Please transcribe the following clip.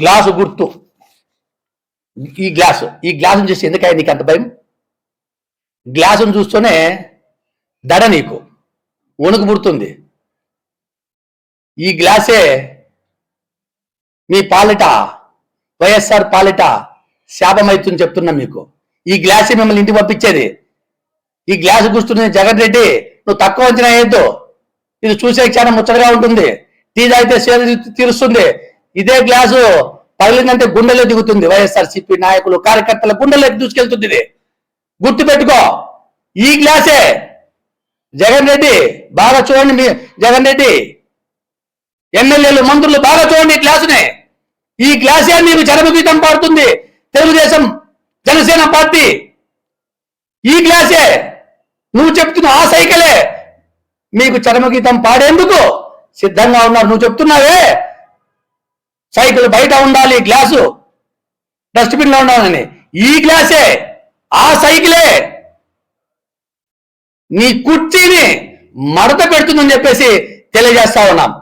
Glass గుర్తు. ఈ glass ఈ గ్లాసును చూసి ఎందుకయ్యా నీకు అంత భయం? గ్లాసును చూస్తూనే దడ నీకు వణుకు పుడుతుంది. ఈ గ్లాసే మీ పాలిట వైఎస్ఆర్ పాలిట శాపమైతుంది చెప్తున్నా మీకు. ఈ గ్లాసే మిమ్మల్ని ఇంటికి పంపించేది. ఈ గ్లాసు కూర్చున్న జగన్ రెడ్డి నువ్వు తక్కువ అంచనా వేయద్దు. ఇది చూసే చాలా ముచ్చటగా ఉంటుంది. టీ తాగితే సేద తీరుస్తుంది. ఇదే గ్లాసు పగిలిందంటే గుండెలో దిగుతుంది వైఎస్ఆర్ సిపి నాయకులు కార్యకర్తల గుండెలోకి దూసుకెళ్తుంది ఇది గుర్తు పెట్టుకో ఈ గ్లాసే జగన్ రెడ్డి బాగా చూడండి మీ జగన్ రెడ్డి ఎమ్మెల్యేలు మంత్రులు బాగా చూడండి ఈ గ్లాసునే. ఈ గ్లాసే మీకు చరమగీతం పాడుతుంది. తెలుగుదేశం జనసేన పార్టీ. ఈ గ్లాసే నువ్వు చెప్తున్న ఆ సైకిలే మీకు చరమగీతం పాడేందుకు సిద్ధంగా ఉన్నారు. నువ్వు చెప్తున్నావే సైకిల్ బయట ఉండాలి గ్లాసు. డస్ట్బిన్లో ఉండాలని. ఈ గ్లాసే ఆ సైకిలే. నీ కుర్చీని మడత పెడుతుందని చెప్పేసి తెలియజేస్తా ఉన్నాం.